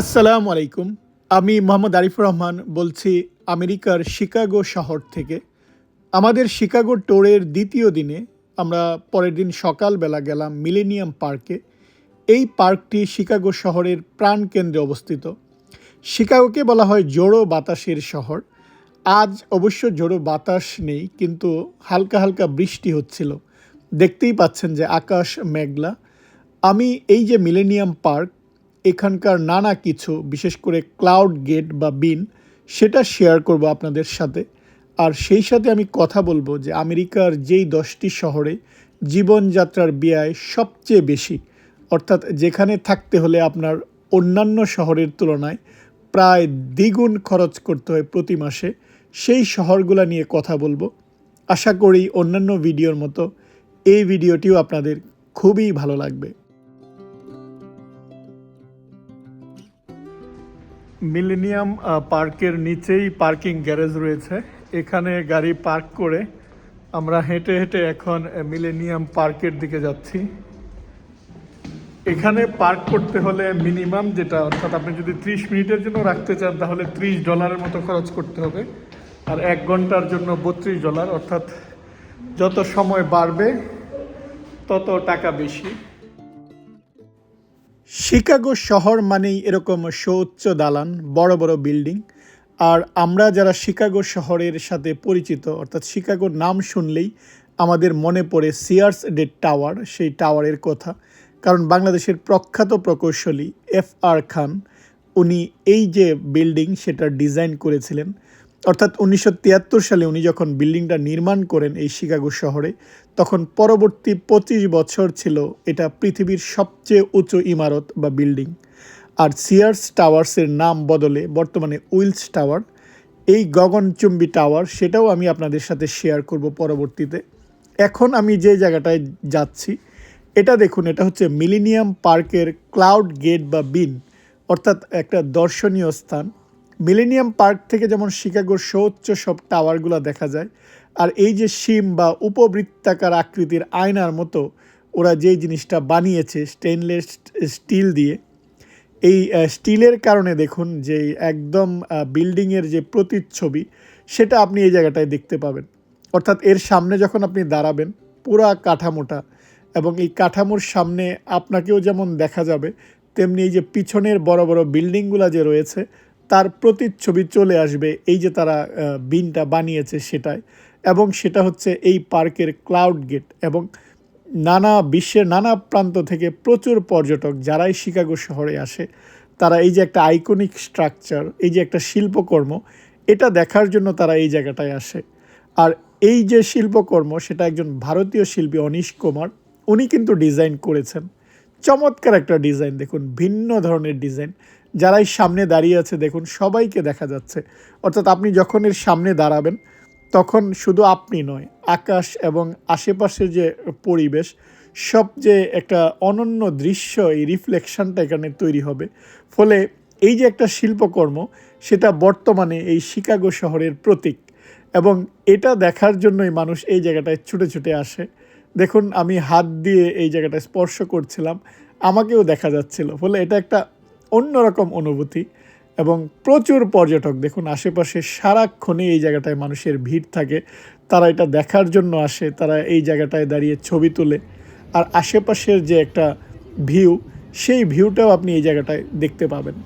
আসসালামু আলাইকুম। আমি মোহাম্মদ আরিফুর রহমান বলছি আমেরিকার শিকাগো শহর থেকে। আমাদের শিকাগো টোরের দ্বিতীয় দিনে আমরা পরের দিন সকালবেলা গেলাম মিলেনিয়াম পার্কে। এই পার্কটি শিকাগো শহরের প্রাণকেন্দ্রে অবস্থিত। শিকাগোকে বলা হয় জোড়ো বাতাসের শহর। আজ অবশ্য জোড়ো বাতাস নেই, কিন্তু হালকা হালকা বৃষ্টি হচ্ছিল। দেখতেই পাচ্ছেন যে আকাশ মেঘলা। আমি এই যে মিলেনিয়াম পার্ক এখানকার নানা কিছু, বিশেষ করে ক্লাউড গেট বা বিন সেটা শেয়ার করব আপনাদের সাথে। আর সেই সাথে আমি কথা বলব যে আমেরিকার যেই দশটি শহরে জীবনযাত্রার ব্যয় সবচেয়ে বেশি, অর্থাৎ যেখানে থাকতে হলে আপনার অন্যান্য শহরের তুলনায় প্রায় দ্বিগুণ খরচ করতে হয় প্রতি মাসে, সেই শহরগুলো নিয়ে কথা বলব। আশা করি অন্যান্য ভিডিওর মতো এই ভিডিওটিও আপনাদের খুবই ভালো লাগবে। মিলেনিয়াম পার্কের নিচেই পার্কিং গ্যারেজ রয়েছে। এখানে গাড়ি পার্ক করে আমরা হেঁটে হেঁটে এখন মিলেনিয়াম পার্কের দিকে যাচ্ছি। এখানে পার্ক করতে হলে মিনিমাম যেটা, অর্থাৎ আপনি যদি ত্রিশ মিনিটের জন্য রাখতে চান, তাহলে ত্রিশ ডলারের মতো খরচ করতে হবে। আর এক ঘণ্টার জন্য বত্রিশ ডলার, অর্থাৎ যত সময় বাড়বে, তত টাকা বেশি। শিকাগো শহর মানেই এরকম সুউচ্চ দালান, বড় বড় বিল্ডিং। আর আমরা যারা শিকাগো শহরের সাথে পরিচিত, অর্থাৎ শিকাগোর নাম শুনলেই আমাদের মনে পড়ে সিয়ার্স ডে টাওয়ার সেই টাওয়ারের কথা। কারণ বাংলাদেশের প্রখ্যাত প্রকৌশলী এফ আর খান, উনি এই যে বিল্ডিং সেটা ডিজাইন করেছিলেন। অর্থাৎ উনিশশো তিয়াত্তর সালে উনি যখন বিল্ডিংটা নির্মাণ করেন এই শিকাগো শহরে তখন পরবর্তী পঁচিশ বছর ছিল এটা পৃথিবীর সবচেয়ে উঁচু ইমারত বা বিল্ডিং। আর সিয়ার্স টাওয়ার্সের নাম বদলে বর্তমানে উইলস টাওয়ার এই গগনচুম্বী টাওয়ার সেটাও আমি আপনাদের সাথে শেয়ার করব পরবর্তীতে। এখন আমি যে জায়গাটায় যাচ্ছি, এটা দেখুন, এটা হচ্ছে মিলিনিয়াম পার্কের ক্লাউড গেট বা বিন অর্থাৎ একটা দর্শনীয় স্থান। মিলেনিয়াম পার্ক থেকে যেমন শিকাগোর সৌচ্চ সব টাওয়ারগুলো দেখা যায় আর এই যে সিম বা উপবৃত্তাকার আকৃতির আয়নার মতো ওরা যেই জিনিসটা বানিয়েছে স্টেনলেস স্টিল দিয়ে, এই স্টিলের কারণে দেখুন যে একদম বিল্ডিংয়ের যে প্রতিচ্ছবি, সেটা আপনি এই জায়গাটায় দেখতে পাবেন। অর্থাৎ এর সামনে যখন আপনি দাঁড়াবেন, পুরা কাঠামোটা এবং এই কাঠামোর সামনে আপনাকেও যেমন দেখা যাবে, তেমনি এই যে পিছনের বড় বড় বিল্ডিংগুলো যে রয়েছে, তার প্রতিচ্ছবি চলে আসবে, এই যে তারা বিনটা বানিয়েছে সেটাই এবং সেটা হচ্ছে এই পার্কের ক্লাউড গেট এবং নানা বিশ্বের নানা প্রান্ত থেকে প্রচুর পর্যটক যারাই শিকাগো শহরে আসে, তারা এই যে একটা আইকনিক স্ট্রাকচার এই যে একটা শিল্পকর্ম, এটা দেখার জন্য তারা এই জায়গাটায় আসে। আর এই যে শিল্পকর্ম, সেটা একজন ভারতীয় শিল্পী অনিশ কুমার, উনি কিন্তু ডিজাইন করেছেন। চমৎকার একটা ডিজাইন, দেখুন, ভিন্ন ধরনের ডিজাইন। যারাই সামনে দাঁড়িয়ে আছে, দেখুন, সবাইকে দেখা যাচ্ছে। অর্থাৎ আপনি যখন এর সামনে দাঁড়াবেন তখন শুধু আপনি নয়, আকাশ এবং আশেপাশের যে পরিবেশ, সব যে একটা অনন্য দৃশ্য এই রিফ্লেকশনটা এখানে তৈরি হবে। ফলে এই যে একটা শিল্পকর্ম, সেটা বর্তমানে এই শিকাগো শহরের প্রতীক এবং এটা দেখার জন্যই মানুষ এই জায়গাটায় ছুটে ছুটে আসে। দেখুন, আমি হাত দিয়ে এই জায়গাটায় স্পর্শ করছিলাম, আমাকেও দেখা যাচ্ছিল। ফলে এটা একটা অন্যরকম অনুভূতি। এবং প্রচুর পর্যটক। দেখুন, আশেপাশে সারাক্ষণে এই জায়গাটায় মানুষের ভিড় থাকে। তারা এটা দেখার জন্য আসে, তারা এই জায়গাটায় দাঁড়িয়ে ছবি তোলে। আর আশেপাশের যে একটা ভিউ, সেই ভিউটাও আপনি এই জায়গাটায় দেখতে পাবেন।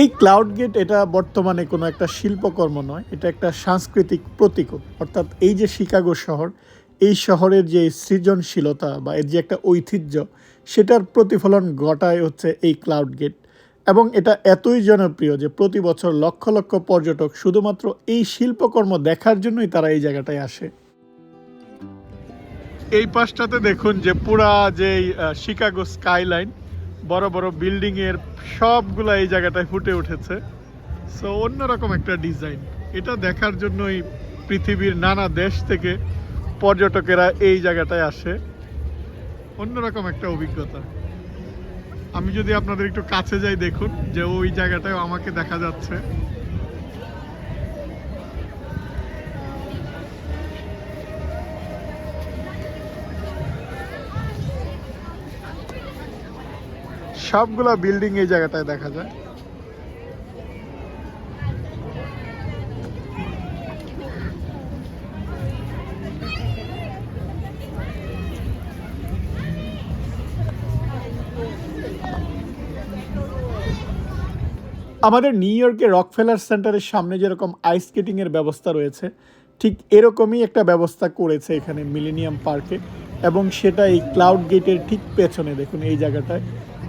এই ক্লাউড গেট এটা বর্তমানে কোনো একটা শিল্পকর্ম নয়, এটা একটা সাংস্কৃতিক প্রতীকও অর্থাৎ এই যে শিকাগো শহর এই শহরের যে সৃজনশীলতা বা এর যে একটা ঐতিহ্য, সেটার প্রতিফলন ঘটায় হচ্ছে এই ক্লাউড গেট এবং এটা এতই জনপ্রিয় যে প্রতি বছর লক্ষ লক্ষ পর্যটক শুধুমাত্র এই শিল্পকর্ম দেখার জন্যই তারা এই জায়গাটায় আসে। এই পাশটাতে দেখুন যে পুরা যে শিকাগো স্কাইলাইন বড় বড় বিল্ডিং এর সবগুলা এই জায়গাটায় ফুটে উঠেছে। সো অন্যরকম একটা ডিজাইন এটা দেখার জন্যই পৃথিবীর নানা দেশ থেকে পর্যটকেরা এই জায়গাটায় আসে। অন্যরকম একটা অভিজ্ঞতা। আমি যদি আপনাদের একটু কাছে যাই দেখুন, যে ওই জায়গাটায় আমাকে দেখা যাচ্ছে। সবগুলা বিল্ডিং এই জায়গাটায় দেখা যায়। আমাদের নিউ ইয়র্কে রকফেলার সেন্টারের সামনে যেরকম আইস স্কেটিংয়ের ব্যবস্থা রয়েছে, ঠিক এরকমই একটা ব্যবস্থা করেছে এখানে মিলেনিয়াম পার্কে এবং সেটা এই ক্লাউড গেটের ঠিক পেছনে, দেখুন এই জায়গাটায়,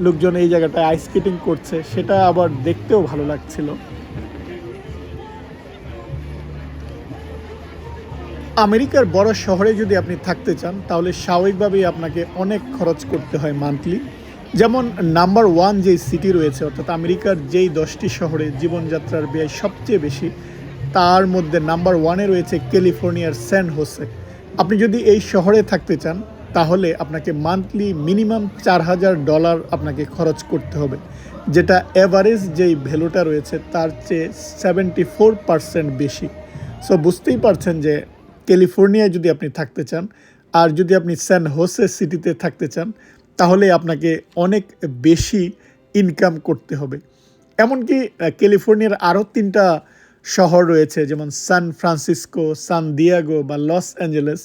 লোকজন এই জায়গাটায় আইস স্কেটিং করছে, সেটা আবার দেখতেও ভালো লাগছিল। আমেরিকার বড় শহরে যদি আপনি থাকতে চান, তাহলে স্বাভাবিকভাবেই আপনাকে অনেক খরচ করতে হয় মান্থলি যেমন নাম্বার ওয়ান যেই সিটি রয়েছে, অর্থাৎ আমেরিকার যেই দশটি শহরে জীবনযাত্রার ব্যয় সবচেয়ে বেশি, তার মধ্যে নাম্বার ওয়ানে রয়েছে ক্যালিফোর্নিয়ার স্যান হোসে। আপনি যদি এই শহরে থাকতে চান, তাহলে আপনাকে মান্থলি মিনিমাম চার হাজার ডলার আপনাকে খরচ করতে হবে। যেটা এভারেজ যেই ভ্যালুটা রয়েছে, তার চেয়ে সেভেন্টি ফোর পার্সেন্ট বেশি। সো বুঝতেই পারছেন যে ক্যালিফোর্নিয়ায় যদি আপনি থাকতে চান, আর যদি আপনি স্যান হোসে সিটিতে থাকতে চান তাহলে আপনাকে অনেক বেশি ইনকাম করতে হবে। এমনকি ক্যালিফোর্নিয়ার আরও তিনটা শহর রয়েছে, যেমন সান ফ্রান্সিসকো, সান দিয়াগো বা লস অ্যাঞ্জেলেস।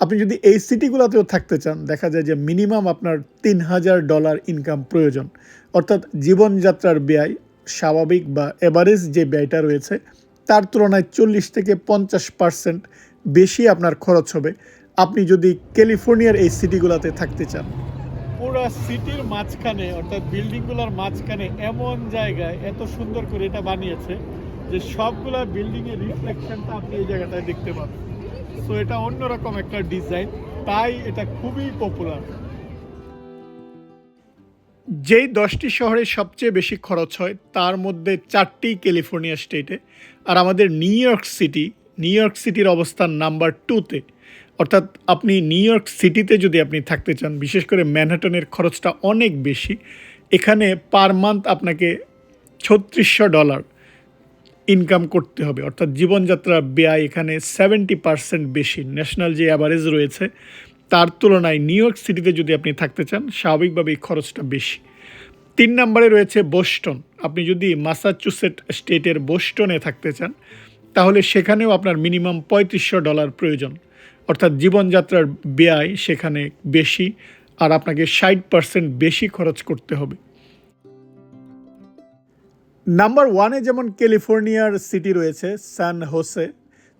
আপনি যদি এই সিটিগুলোতেও থাকতে চান, দেখা যায় যে মিনিমাম আপনার তিন হাজার ডলার ইনকাম প্রয়োজন। অর্থাৎ জীবনযাত্রার ব্যয় স্বাভাবিক বা এভারেজ যে ব্যয়টা রয়েছে, তার তুলনায় চল্লিশ থেকে পঞ্চাশ পার্সেন্ট বেশি আপনার খরচ হবে। আপনি যদি ক্যালিফোর্নিয়ার এই সিটিগুলোতে থাকতে চান। পুরো সিটির মাঝখানে, অর্থাৎ বিল্ডিংগুলোর মাঝখানে এমন জায়গায় এত সুন্দর করে এটা বানিয়েছে যে সবগুলা বিল্ডিং এর রিফ্লেকশনটা আপনি এই জায়গাটায় দেখতে পাবেন। সো এটা অন্যরকম একটা ডিজাইন তাই এটা খুবই পপুলার যেই দশটি শহরে সবচেয়ে বেশি খরচ হয়, তার মধ্যে চারটি ক্যালিফোর্নিয়া স্টেটে আর আমাদের New York City New York সিটির অবস্থান নাম্বার টুতে অর্থাৎ আপনি নিউ ইয়র্ক সিটিতে যদি আপনি থাকতে চান, বিশেষ করে ম্যানহাটনের খরচটা অনেক বেশি, এখানে পার মান্থ আপনাকে ছত্রিশশো ডলার ইনকাম করতে হবে। অর্থাৎ জীবনযাত্রার ব্যয় এখানে সেভেন্টি পার্সেন্ট বেশি। ন্যাশনাল যে অ্যাভারেজ রয়েছে, তার তুলনায় নিউ ইয়র্ক সিটিতে যদি আপনি থাকতে চান, স্বাভাবিকভাবেই খরচটা বেশি। তিন নম্বরে রয়েছে বোস্টন। আপনি যদি মাসাচুসেট স্টেটের বোস্টনে থাকতে চান, তাহলে সেখানেও আপনার মিনিমাম পঁয়ত্রিশশো ডলার প্রয়োজন। অর্থাৎ জীবনযাত্রার ব্যয় সেখানে বেশি আর আপনাকে ষাট পার্সেন্ট বেশি খরচ করতে হবে। নাম্বার ওয়ানে যেমন ক্যালিফোর্নিয়ার সিটি রয়েছে, সান হোসে,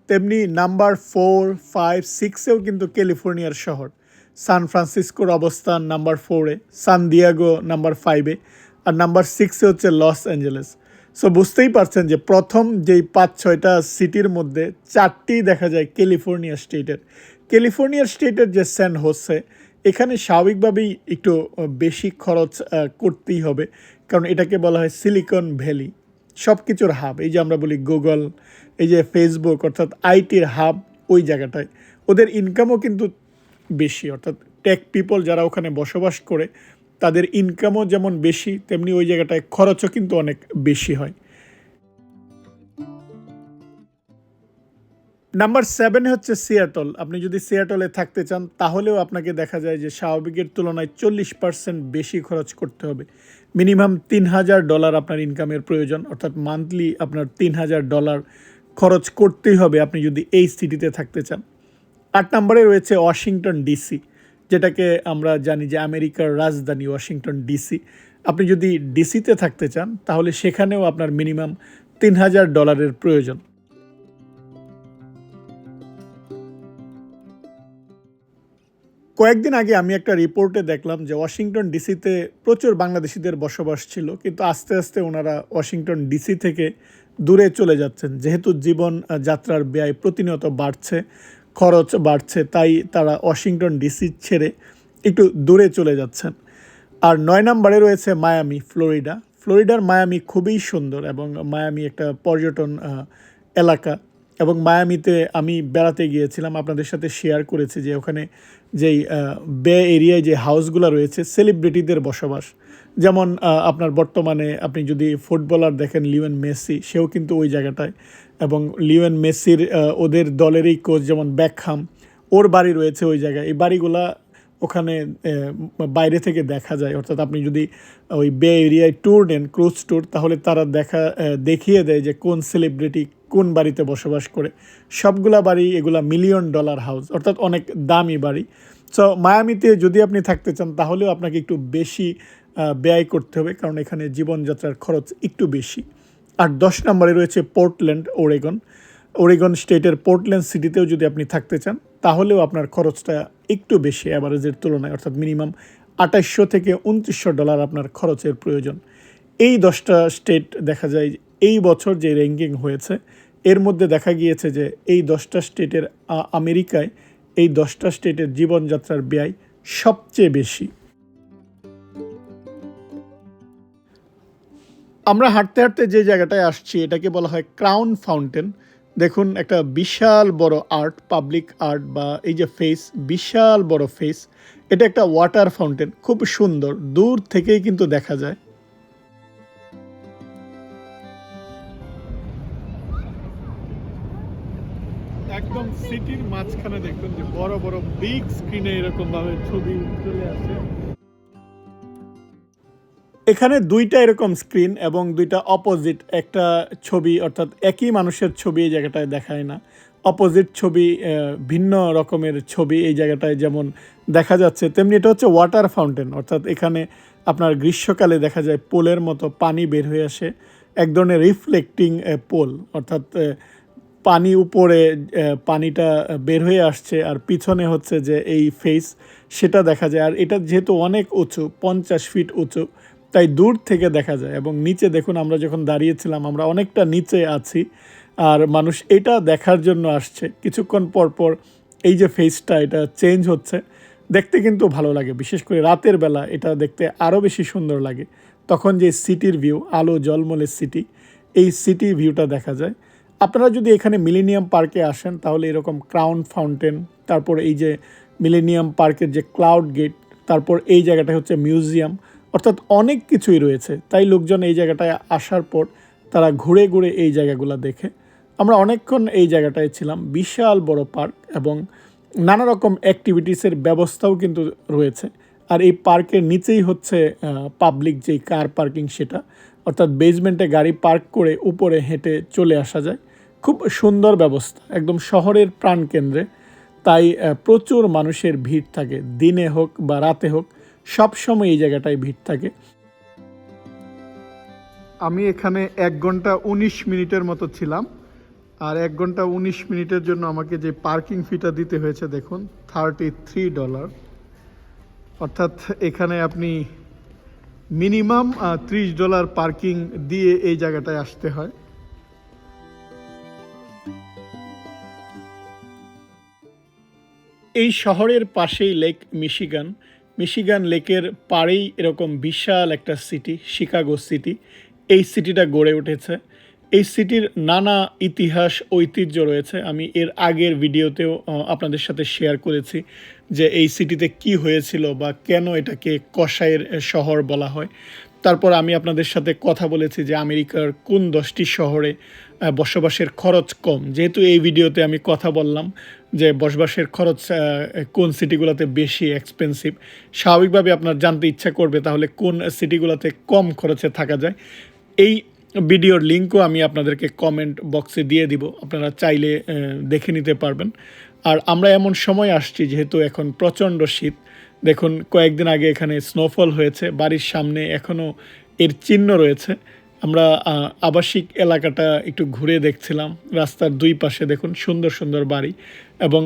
তেমনি নাম্বার ফোর, ফাইভ, সিক্সেও কিন্তু ক্যালিফোর্নিয়ার শহর। সান ফ্রান্সিসকোর অবস্থান নাম্বার ফোরে, সান দিয়াগো নাম্বার ফাইভে, আর নাম্বার সিক্সে হচ্ছে লস অ্যাঞ্জেলেস। সো বুঝতেই পারছেন যে প্রথম যেই পাঁচ, ছয়টা সিটির মধ্যে চারটি দেখা যায় ক্যালিফোর্নিয়া স্টেটের ক্যালিফোর্নিয়া স্টেটের যে স্যান হোসে এখানে স্বাভাবিকভাবেই একটু বেশি খরচ করতেই হবে। কারণ এটাকে বলা হয় সিলিকন ভ্যালি সব কিছুর হাব এই যে আমরা বলি গুগল এই যে ফেসবুক অর্থাৎ আইটির হাব ওই জায়গাটায়। ওদের ইনকামও কিন্তু বেশি, অর্থাৎ টেক পিপল যারা ওখানে বসবাস করে তাদের ইনকামও যেমন বেশি, তেমনি ওই জায়গাটায় খরচও কিন্তু অনেক বেশি হয়। নাম্বার সেভেন হচ্ছে সিয়াটল আপনি যদি সিয়াটলে থাকতে চান, তাহলেও আপনাকে দেখা যায় যে স্বাভাবিকের তুলনায় চল্লিশ পার্সেন্ট বেশি খরচ করতে হবে। মিনিমাম তিন হাজার ডলার আপনার ইনকামের প্রয়োজন, অর্থাৎ মান্থলি আপনার তিন হাজার ডলার খরচ করতেই হবে আপনি যদি এই সিটিতে থাকতে চান। আট নম্বরে রয়েছে ওয়াশিংটন ডিসি যেটাকে আমরা জানি যে আমেরিকার রাজধানী ওয়াশিংটন ডিসি। আপনি যদি ডিসিতে থাকতে চান, তাহলে সেখানেও আপনার মিনিমাম তিন হাজার ডলারের প্রয়োজন। কয়েকদিন আগে আমি একটা রিপোর্টে দেখলাম যে ওয়াশিংটন ডিসিতে প্রচুর বাংলাদেশিদের বসবাস ছিল, কিন্তু আস্তে আস্তে ওনারা ওয়াশিংটন ডিসি থেকে দূরে চলে যাচ্ছেন। যেহেতু জীবন যাত্রার ব্যয় প্রতিনিয়ত বাড়ছে খরচ বাড়ছে, তাই তারা ওয়াশিংটন ডিসি ছেড়ে একটু দূরে চলে যাচ্ছেন। আর নয় নম্বরে রয়েছে মায়ামি, ফ্লোরিডা। ফ্লোরিডার মায়ামি খুবই সুন্দর এবং মায়ামি একটা পর্যটন এলাকা। এবং মায়ামিতে আমি বেড়াতে গিয়েছিলাম, আপনাদের সাথে শেয়ার করেছি যে ওখানে যেই বে এরিয়ায় যে হাউসগুলো রয়েছে সেলিব্রিটিদের বসবাস। যেমন আপনার বর্তমানে আপনি যদি ফুটবলার দেখেন লিওয়েন মেসি, সেও কিন্তু ওই জায়গাটায়। এবং লিওয়েন মেসির ওদের দলেরই কোচ যেমন ব্যাকহাম ওর বাড়ি রয়েছে ওই জায়গায়। এই বাড়িগুলা ওখানে বাইরে থেকে দেখা যায়। অর্থাৎ আপনি যদি ওই বে এরিয়ায় ট্যুর নেন ক্রুজ ট্যুর তাহলে তারা দেখা দেখিয়ে দেয় যে কোন সেলিব্রিটি কোন বাড়িতে বসবাস করে। সবগুলা বাড়ি এগুলা মিলিয়ন ডলার হাউস অর্থাৎ অনেক দামি বাড়ি। সো মায়ামিতে যদি আপনি থাকতে চান, তাহলেও আপনাকে একটু বেশি ব্যয় করতে হবে, কারণ এখানে জীবনযাত্রার খরচ একটু বেশি। আর দশ নম্বরে রয়েছে পোর্টল্যান্ড, ওরেগন। ওরেগন স্টেটের পোর্টল্যান্ড সিটিতেও যদি আপনি থাকতে চান, তাহলেও আপনার খরচটা একটু বেশি অ্যাভারেজের তুলনায়, অর্থাৎ মিনিমাম আঠাশশো থেকে উনত্রিশশো ডলার আপনার খরচের প্রয়োজন। এই দশটা স্টেট দেখা যায় এই বছর যে র্যাঙ্কিং হয়েছে, এর মধ্যে দেখা গিয়েছে যে এই দশটা স্টেটের আমেরিকায় এই দশটা স্টেটের জীবনযাত্রার ব্যয় সবচেয়ে বেশি। আমরা হাঁটতে হাঁটতে যে জায়গাটায় আসছি, এটাকে বলা হয় ক্রাউন ফাউন্টেন দেখুন, একটা বিশাল বড় আর্ট পাবলিক আর্ট বা এই যে ফেস বিশাল বড় ফেস এটা একটা ওয়াটার ফাউন্টেন খুব সুন্দর, দূর থেকেই কিন্তু দেখা যায়। একদম সিটির মাঝখানে দেখবেন যে বড় বড় বিগ স্ক্রিনে এরকম ভাবে ছবি চলে আসে। এখানে দুইটা এরকম স্ক্রিন এবং দুইটা অপোজিট একটা ছবি, অর্থাৎ একই মানুষের ছবি এই জায়গাটায় দেখায় না। অপোজিট ছবি ভিন্ন রকমের ছবি এই জায়গাটায় যেমন দেখা যাচ্ছে, তেমনি এটা হচ্ছে ওয়াটার ফাউন্টেন অর্থাৎ এখানে আপনার গ্রীষ্মকালে দেখা যায় পোলের মতো পানি বের হয়ে আসে। এক ধরনের রিফ্লেক্টিং পোল, অর্থাৎ পানি উপরে পানিটা বের হয়ে আসছে আর পিছনে হচ্ছে যে এই ফেস সেটা দেখা যায়। আর এটা যেহেতু অনেক উঁচু, পঞ্চাশ ফিট উঁচু তাই দূর থেকে দেখা যায় এবং নিচে দেখুন আমরা যখন দাঁড়িয়েছিলাম, আমরা অনেকটা নিচে আছি আর মানুষ এটা দেখার জন্য আসছে। কিছুক্ষণ পর পর এই যে ফেসটা এটা চেঞ্জ হচ্ছে। দেখতে কিন্তু ভালো লাগে, বিশেষ করে রাতের বেলা এটা দেখতে আরও বেশি সুন্দর লাগে। তখন যে সিটির ভিউ আলো জলমলের সিটি এই সিটি ভিউটা দেখা যায়। আপনারা যদি এখানে মিলেনিয়াম পার্কে আসেন, তাহলে এরকম ক্রাউন ফাউন্টেন তারপর এই যে মিলেনিয়াম পার্কের যে ক্লাউড গেট তারপর এই জায়গাটা হচ্ছে মিউজিয়াম অর্থাৎ অনেক কিছুই রয়েছে। তাই লোকজন এই জায়গাটায় আসার পর তারা ঘুরে ঘুরে এই জায়গাগুলো দেখে। আমরা অনেকক্ষণ এই জায়গাটায় ছিলাম। বিশাল বড় পার্ক এবং নানা রকম অ্যাক্টিভিটিসের ব্যবস্থাও কিন্তু রয়েছে। আর এই পার্কের নিচেই হচ্ছে পাবলিক যেই কার পার্কিং সেটা। অর্থাৎ বেজমেন্টে গাড়ি পার্ক করে উপরে হেঁটে চলে আসা যায়। খুব সুন্দর ব্যবস্থা। একদম শহরের প্রাণকেন্দ্রে। তাই প্রচুর মানুষের ভিড় থাকে। দিনে হোক বা রাতে হোক। সব সময় এই জায়গাটায় ভিড় থাকে। আমি এখানে এক ঘণ্টা উনিশ মিনিটের মতো ছিলাম, আর এক ঘণ্টা উনিশ মিনিটের জন্য আমাকে যে পার্কিং ফিটা দিতে হয়েছে, দেখুন থার্টি থ্রি ডলার অর্থাৎ এখানে আপনি মিনিমাম ত্রিশ ডলার পার্কিং দিয়ে এই জায়গাটায় আসতে হয়। এই শহরের পাশেই লেক মিশিগান মিশিগান লেকের পাড়েই এরকম বিশাল একটা সিটি, শিকাগো সিটি। এই সিটিটা গড়ে উঠেছে। এই সিটির নানা ইতিহাস, ঐতিহ্য রয়েছে। আমি এর আগের ভিডিওতেও আপনাদের সাথে শেয়ার করেছি যে এই সিটিতে কি হয়েছিল বা কেন এটাকে কষায়ের শহর বলা হয়। তারপর আমি আপনাদের সাথে কথা বলেছি যে আমেরিকার কোন দশটি শহরে বসবাসের খরচ কম। যেহেতু এই ভিডিওতে আমি কথা বললাম যে বসবাসের খরচ কোন সিটিগুলোতে বেশি এক্সপেন্সিভ স্বাভাবিকভাবে আপনার জানতে ইচ্ছা করবে তাহলে কোন সিটিগুলোতে কম খরচে থাকা যায়। এই ভিডিওর লিঙ্কও আমি আপনাদেরকে কমেন্ট বক্সে দিয়ে দিব, আপনারা চাইলে দেখে নিতে পারবেন। আর আমরা এমন সময় আসছি যেহেতু এখন প্রচণ্ড শীত। দেখুন, কয়েকদিন আগে এখানে স্নোফল হয়েছে, বাড়ির সামনে এখনও এর চিহ্ন রয়েছে। আমরা আবাসিক এলাকাটা একটু ঘুরে দেখছিলাম। রাস্তার দুই পাশে দেখুন সুন্দর সুন্দর বাড়ি এবং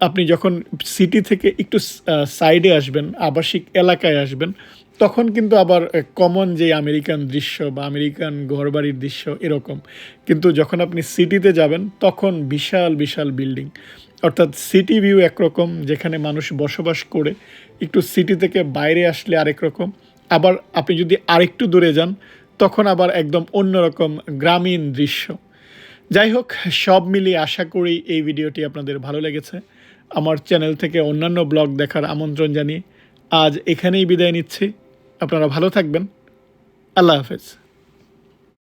আপনি যখন সিটি থেকে একটু সাইডে আসবেন, আবাসিক এলাকায় আসবেন, তখন কিন্তু আবার কমন যে আমেরিকান দৃশ্য বা আমেরিকান ঘরবাড়ির দৃশ্য এরকম। কিন্তু যখন আপনি সিটিতে যাবেন, তখন বিশাল বিশাল বিল্ডিং। অর্থাৎ সিটি ভিউ একরকম, যেখানে মানুষ বসবাস করে, একটু সিটি থেকে বাইরে আসলে আরেক রকম। আবার আপনি যদি আরেকটু দূরে যান, তখন আবার একদম অন্যরকম গ্রামীণ দৃশ্য। যাই হোক, সব মিলিয়ে আশা করি এই ভিডিওটি আপনাদের ভালো লেগেছে। আমার চ্যানেল থেকে অন্যান্য ব্লগ দেখার আমন্ত্রণ জানিয়ে আজ এখানেই বিদায় নিচ্ছি। আপনারা ভালো থাকবেন। আল্লাহ হাফেজ।